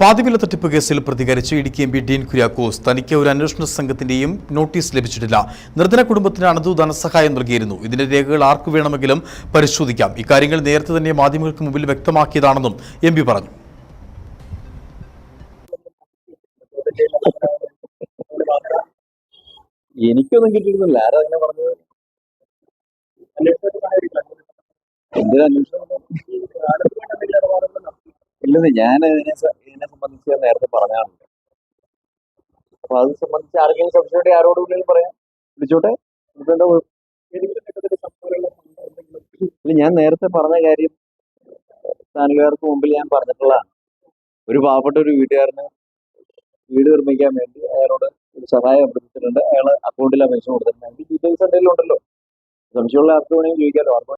പാതിവില തട്ടിപ്പ് കേസിൽ പ്രതികരിച്ച് ഇടുക്കി എം പി ഡീൻ കുര്യാക്കോസ് തനിക്ക് ഒരു അന്വേഷണ സംഘത്തിന്റെയും നോട്ടീസ് ലഭിച്ചിട്ടില്ല. നിർധന കുടുംബത്തിന് ധനസഹായം നൽകിയിരുന്നു. ഇതിന്റെ രേഖകൾ ആർക്കു വേണമെങ്കിലും പരിശോധിക്കാം. ഇക്കാര്യങ്ങൾ നേരത്തെ തന്നെ മാധ്യമങ്ങൾക്ക് മുമ്പിൽ വ്യക്തമാക്കിയതാണെന്നും എം പി പറഞ്ഞു. എനിക്കൊന്നും കിട്ടിയിരുന്നില്ല. ആരാ അങ്ങനെ പറഞ്ഞത്? ഞാൻ സംബന്ധിച്ച് ഞാൻ നേരത്തെ പറഞ്ഞാണ് അപ്പൊ അത് സംബന്ധിച്ച് ആർക്കെങ്കിലും സംശയമുണ്ടെങ്കിൽ ആരോട് പറയാം. വിളിച്ചോട്ടെ? എന്താ? ഇല്ല ഞാൻ നേരത്തെ പറഞ്ഞ കാര്യം സ്ഥാനികർക്ക് മുമ്പിൽ ഞാൻ പറഞ്ഞിട്ടുള്ളതാണ്. ഒരു പാവപ്പെട്ട ഒരു വീട്ടുകാരന് വീട് നിർമ്മിക്കാൻ വേണ്ടി അയാളോട് ഒരു സഹായം അഭ്യർത്ഥിച്ചിട്ടുണ്ട്. അയാൾ അക്കൗണ്ടിൽ അപേക്ഷ കൊടുത്തിട്ടുണ്ട്. അതിന്റെ ഡീറ്റെയിൽസ് എന്തെങ്കിലും ഉണ്ടല്ലോ. സംശയമുള്ള ആർക്ക് വേണമെങ്കിൽ ചോദിക്കാമല്ലോ